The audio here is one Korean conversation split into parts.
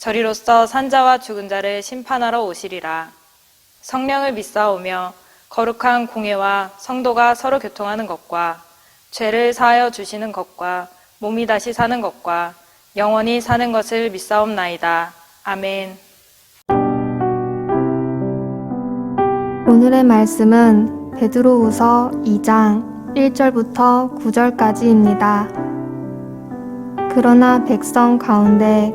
저리로서 산자와 죽은 자를 심판하러 오시리라. 성령을 믿사오며 거룩한 공예와 성도가 서로 교통하는 것과 죄를 사하여 주시는 것과 몸이 다시 사는 것과 영원히 사는 것을 믿사옵나이다. 아멘. 오늘의 말씀은 베드로후서 2장 1절부터 9절까지입니다. 그러나 백성 가운데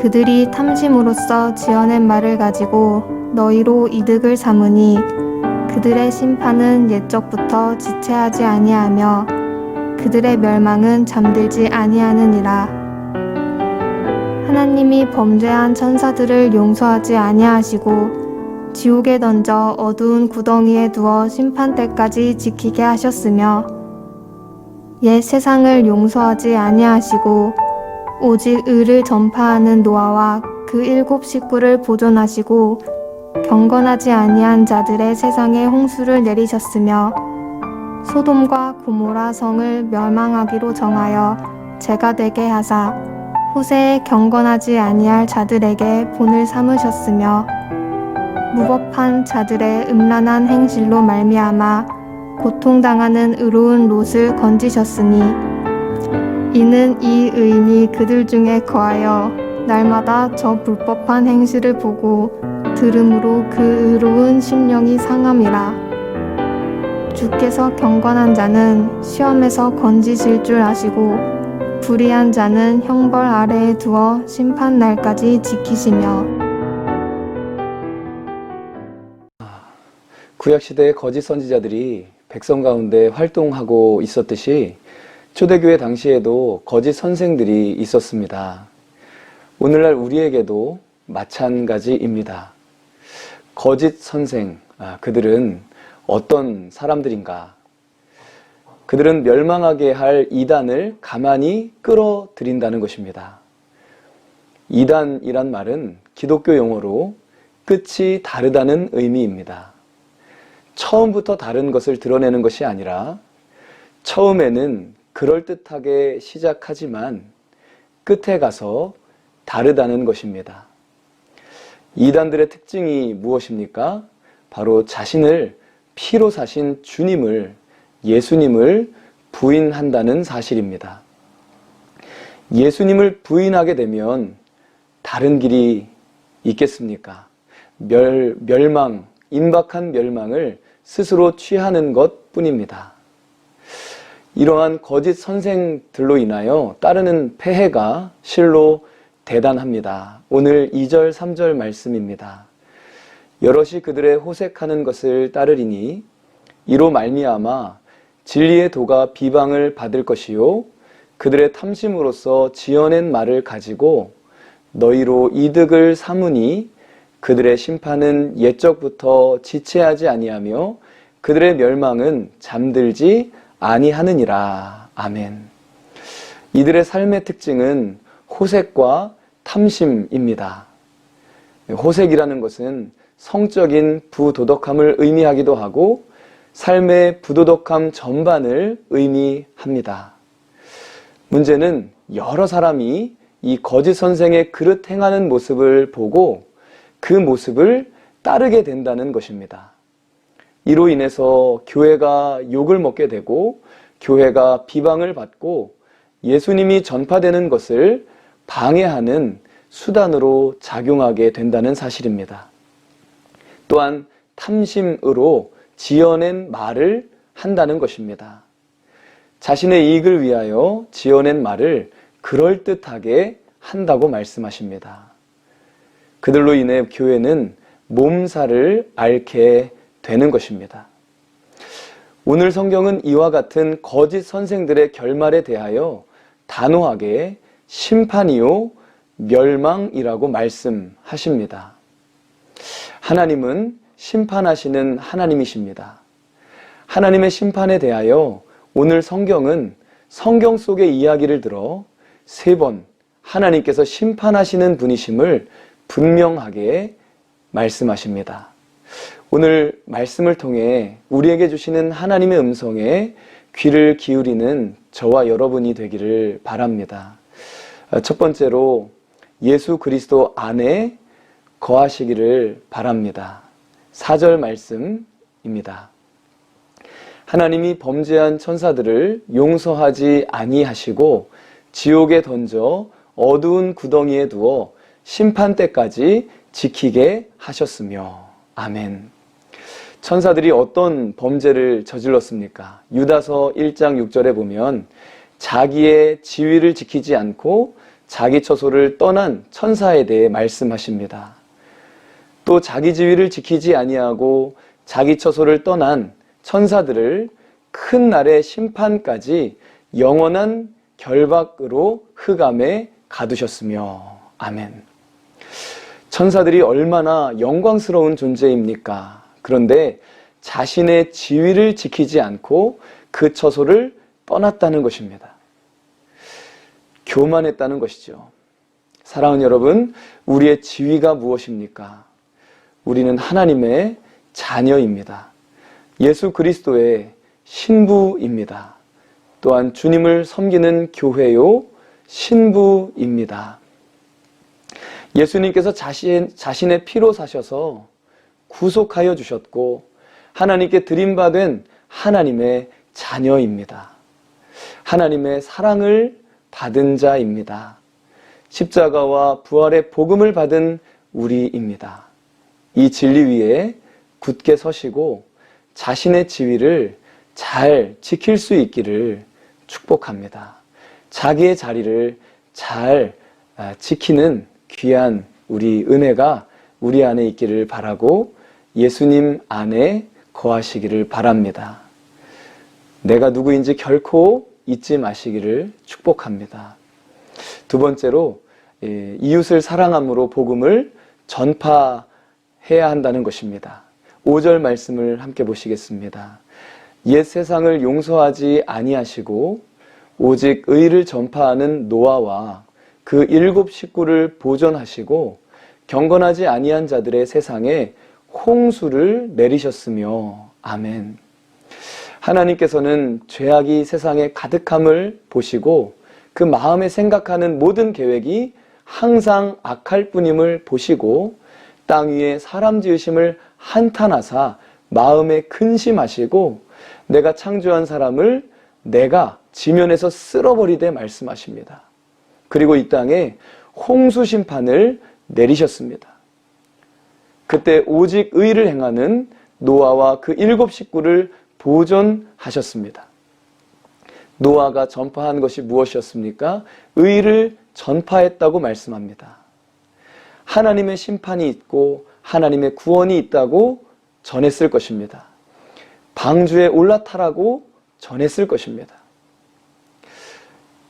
그들이 탐심으로써 지어낸 말을 가지고 너희로 이득을 삼으니 그들의 심판은 옛적부터 지체하지 아니하며 그들의 멸망은 잠들지 아니하느니라. 하나님이 범죄한 천사들을 용서하지 아니하시고 지옥에 던져 어두운 구덩이에 두어 심판 때까지 지키게 하셨으며 옛 세상을 용서하지 아니하시고 오직 의를 전파하는 노아와 그 일곱 식구를 보존하시고 경건하지 아니한 자들의 세상에 홍수를 내리셨으며 소돔과 고모라 성을 멸망하기로 정하여 죄가 되게 하사 후세에 경건하지 아니할 자들에게 본을 삼으셨으며 무법한 자들의 음란한 행실로 말미암아 고통당하는 의로운 롯을 건지셨으니 이는 이 의인이 그들 중에 거하여 날마다 저 불법한 행실을 보고 들음으로 그 의로운 심령이 상함이라. 주께서 경건한 자는 시험에서 건지실 줄 아시고 불의한 자는 형벌 아래에 두어 심판 날까지 지키시며. 구약 시대의 거짓 선지자들이 백성 가운데 활동하고 있었듯이 초대교회 당시에도 거짓 선생들이 있었습니다. 오늘날 우리에게도 마찬가지입니다. 거짓 선생, 아, 그들은 어떤 사람들인가? 그들은 멸망하게 할 이단을 가만히 끌어들인다는 것입니다. 이단이란 말은 기독교 용어로 끝이 다르다는 의미입니다. 처음부터 다른 것을 드러내는 것이 아니라 처음에는 그럴듯하게 시작하지만 끝에 가서 다르다는 것입니다. 이단들의 특징이 무엇입니까? 바로 자신을 피로 사신 주님을, 예수님을 부인한다는 사실입니다. 예수님을 부인하게 되면 다른 길이 있겠습니까? 멸, 멸망, 임박한 멸망을 스스로 취하는 것 뿐입니다. 이러한 거짓 선생들로 인하여 따르는 폐해가 실로 대단합니다. 오늘 2절, 3절 말씀입니다. 여럿이 그들의 호색하는 것을 따르리니 이로 말미암아 진리의 도가 비방을 받을 것이요 그들의 탐심으로서 지어낸 말을 가지고 너희로 이득을 삼으니 그들의 심판은 옛적부터 지체하지 아니하며 그들의 멸망은 잠들지 아니하느니라. 아멘. 이들의 삶의 특징은 호색과 탐심입니다. 호색이라는 것은 성적인 부도덕함을 의미하기도 하고 삶의 부도덕함 전반을 의미합니다. 문제는 여러 사람이 이 거짓 선생의 그릇 행하는 모습을 보고 그 모습을 따르게 된다는 것입니다. 이로 인해서 교회가 욕을 먹게 되고 교회가 비방을 받고 예수님이 전파되는 것을 방해하는 수단으로 작용하게 된다는 사실입니다. 또한 탐심으로 지어낸 말을 한다는 것입니다. 자신의 이익을 위하여 지어낸 말을 그럴듯하게 한다고 말씀하십니다. 그들로 인해 교회는 몸살을 앓게 되는 것입니다. 오늘 성경은 이와 같은 거짓 선생들의 결말에 대하여 단호하게 심판이요 멸망이라고 말씀하십니다. 하나님은 심판하시는 하나님이십니다. 하나님의 심판에 대하여 오늘 성경은 성경 속의 이야기를 들어 세 번 하나님께서 심판하시는 분이심을 분명하게 말씀하십니다. 오늘 말씀을 통해 우리에게 주시는 하나님의 음성에 귀를 기울이는 저와 여러분이 되기를 바랍니다. 첫 번째로 예수 그리스도 안에 거하시기를 바랍니다. 4절 말씀입니다. 하나님이 범죄한 천사들을 용서하지 아니하시고 지옥에 던져 어두운 구덩이에 두어 심판 때까지 지키게 하셨으며 아멘. 천사들이 어떤 범죄를 저질렀습니까? 유다서 1장 6절에 보면 자기의 지위를 지키지 않고 자기 처소를 떠난 천사에 대해 말씀하십니다. 또 자기 지위를 지키지 아니하고 자기 처소를 떠난 천사들을 큰 날의 심판까지 영원한 결박으로 흑암에 가두셨으며 아멘. 천사들이 얼마나 영광스러운 존재입니까? 그런데 자신의 지위를 지키지 않고 그 처소를 떠났다는 것입니다. 교만했다는 것이죠. 사랑하는 여러분, 우리의 지위가 무엇입니까? 우리는 하나님의 자녀입니다. 예수 그리스도의 신부입니다. 또한 주님을 섬기는 교회요 신부입니다. 예수님께서 자신, 자신의 피로 사셔서 구속하여 주셨고 하나님께 드림받은 하나님의 자녀입니다. 하나님의 사랑을 받은 자입니다. 십자가와 부활의 복음을 받은 우리입니다. 이 진리 위에 굳게 서시고 자신의 지위를 잘 지킬 수 있기를 축복합니다. 자기의 자리를 잘 아, 지키는 귀한 우리 은혜가 우리 안에 있기를 바라고 예수님 안에 거하시기를 바랍니다. 내가 누구인지 결코 잊지 마시기를 축복합니다. 두 번째로 예, 이웃을 사랑함으로 복음을 전파해야 한다는 것입니다. 5절 말씀을 함께 보시겠습니다. 옛 세상을 용서하지 아니하시고 오직 의를 전파하는 노아와 그 일곱 식구를 보존하시고 경건하지 아니한 자들의 세상에 홍수를 내리셨으며 아멘. 하나님께서는 죄악이 세상에 가득함을 보시고 그 마음에 생각하는 모든 계획이 항상 악할 뿐임을 보시고 땅 위에 사람 지으심을 한탄하사 마음에 근심하시고 내가 창조한 사람을 내가 지면에서 쓸어버리되 말씀하십니다. 그리고 이 땅에 홍수 심판을 내리셨습니다. 그때 오직 의를 행하는 노아와 그 일곱 식구를 보존하셨습니다. 노아가 전파한 것이 무엇이었습니까? 의를 전파했다고 말씀합니다. 하나님의 심판이 있고 하나님의 구원이 있다고 전했을 것입니다. 방주에 올라타라고 전했을 것입니다.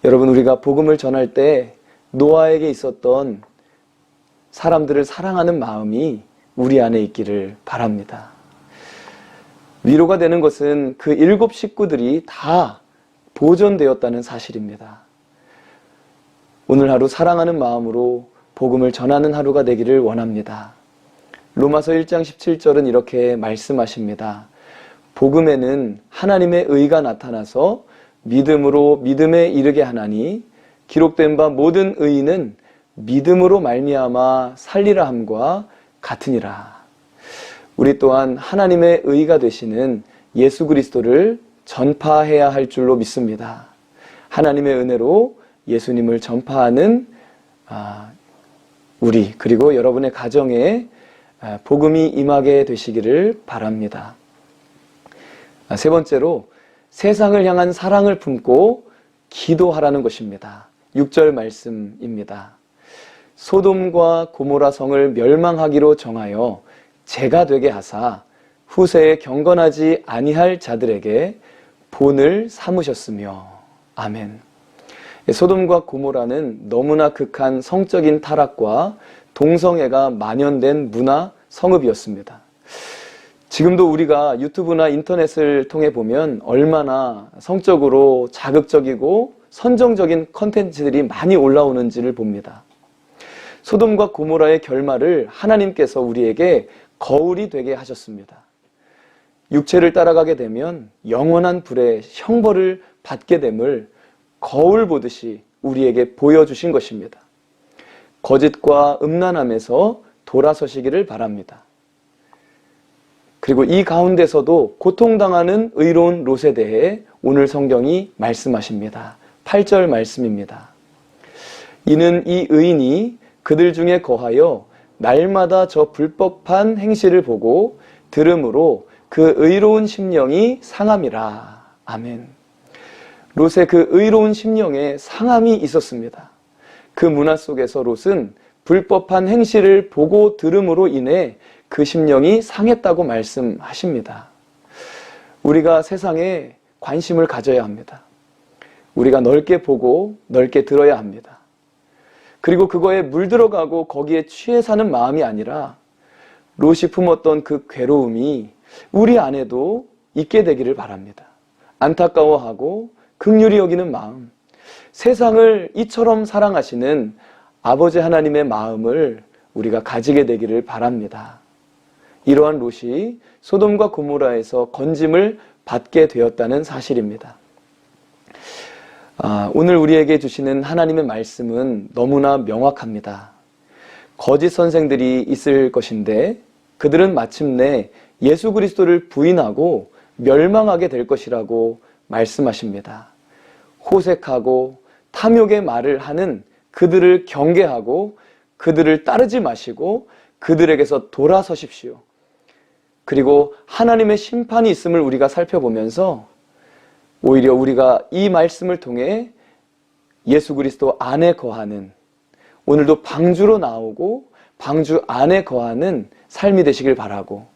여러분, 우리가 복음을 전할 때 노아에게 있었던 사람들을 사랑하는 마음이 우리 안에 있기를 바랍니다. 위로가 되는 것은 그 일곱 식구들이 다 보존되었다는 사실입니다. 오늘 하루 사랑하는 마음으로 복음을 전하는 하루가 되기를 원합니다. 로마서 1장 17절은 이렇게 말씀하십니다. 복음에는 하나님의 의가 나타나서 믿음으로 믿음에 이르게 하나니 기록된 바 모든 의인은 믿음으로 말미암아 살리라 함과 같으니라. 우리 또한 하나님의 의가 되시는 예수 그리스도를 전파해야 할 줄로 믿습니다. 하나님의 은혜로 예수님을 전파하는 아, 우리 그리고 여러분의 가정에 아, 복음이 임하게 되시기를 바랍니다. 아, 세 번째로 세상을 향한 사랑을 품고 기도하라는 것입니다. 6절 말씀입니다. 소돔과 고모라 성을 멸망하기로 정하여 재가 되게 하사 후세에 경건하지 아니할 자들에게 본을 삼으셨으며 아멘. 소돔과 고모라는 너무나 극한 성적인 타락과 동성애가 만연된 문화 성읍이었습니다. 지금도 우리가 유튜브나 인터넷을 통해 보면 얼마나 성적으로 자극적이고 선정적인 컨텐츠들이 많이 올라오는지를 봅니다. 소돔과 고모라의 결말을 하나님께서 우리에게 거울이 되게 하셨습니다. 육체를 따라가게 되면 영원한 불의 형벌을 받게 됨을 거울 보듯이 우리에게 보여주신 것입니다. 거짓과 음란함에서 돌아서시기를 바랍니다. 그리고 이 가운데서도 고통당하는 의로운 롯에 대해 오늘 성경이 말씀하십니다. 8절 말씀입니다. 이는 이 의인이 그들 중에 거하여 날마다 저 불법한 행실을 보고 들음으로 그 의로운 심령이 상함이라. 아멘. 롯의 그 의로운 심령에 상함이 있었습니다. 그 문화 속에서 롯은 불법한 행실을 보고 들음으로 인해 그 심령이 상했다고 말씀하십니다. 우리가 세상에 관심을 가져야 합니다. 우리가 넓게 보고 넓게 들어야 합니다. 그리고 그거에 물들어가고 거기에 취해 사는 마음이 아니라 롯이 품었던 그 괴로움이 우리 안에도 있게 되기를 바랍니다. 안타까워하고 극률이 여기는 마음, 세상을 이처럼 사랑하시는 아버지 하나님의 마음을 우리가 가지게 되기를 바랍니다. 이러한 롯이 소돔과 고모라에서 건짐을 받게 되었다는 사실입니다. 아, 오늘 우리에게 주시는 하나님의 말씀은 너무나 명확합니다. 거짓 선생들이 있을 것인데 그들은 마침내 예수 그리스도를 부인하고 멸망하게 될 것이라고 말씀하십니다. 호색하고 탐욕의 말을 하는 그들을 경계하고 그들을 따르지 마시고 그들에게서 돌아서십시오. 그리고 하나님의 심판이 있음을 우리가 살펴보면서 오히려 우리가 이 말씀을 통해 예수 그리스도 안에 거하는 오늘도 방주로 나오고 방주 안에 거하는 삶이 되시길 바라고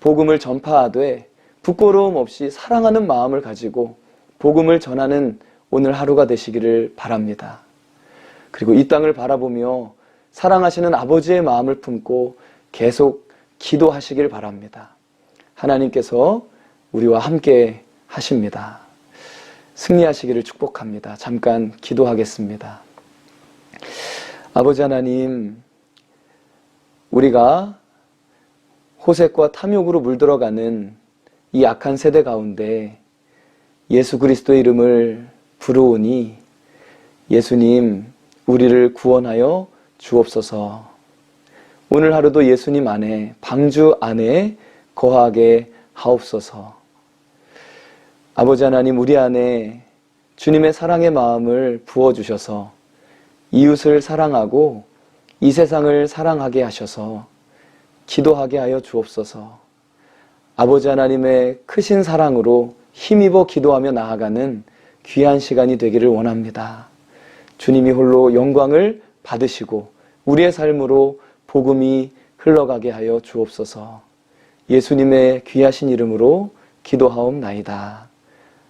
복음을 전파하되 부끄러움 없이 사랑하는 마음을 가지고 복음을 전하는 오늘 하루가 되시기를 바랍니다. 그리고 이 땅을 바라보며 사랑하시는 아버지의 마음을 품고 계속 기도하시길 바랍니다. 하나님께서 우리와 함께 하십니다. 승리하시기를 축복합니다. 잠깐 기도하겠습니다. 아버지 하나님, 우리가 호색과 탐욕으로 물들어가는 이 악한 세대 가운데 예수 그리스도의 이름을 부르오니 예수님, 우리를 구원하여 주옵소서. 오늘 하루도 예수님 안에, 방주 안에 거하게 하옵소서. 아버지 하나님, 우리 안에 주님의 사랑의 마음을 부어주셔서 이웃을 사랑하고 이 세상을 사랑하게 하셔서 기도하게 하여 주옵소서. 아버지 하나님의 크신 사랑으로 힘입어 기도하며 나아가는 귀한 시간이 되기를 원합니다. 주님이 홀로 영광을 받으시고 우리의 삶으로 복음이 흘러가게 하여 주옵소서. 예수님의 귀하신 이름으로 기도하옵나이다.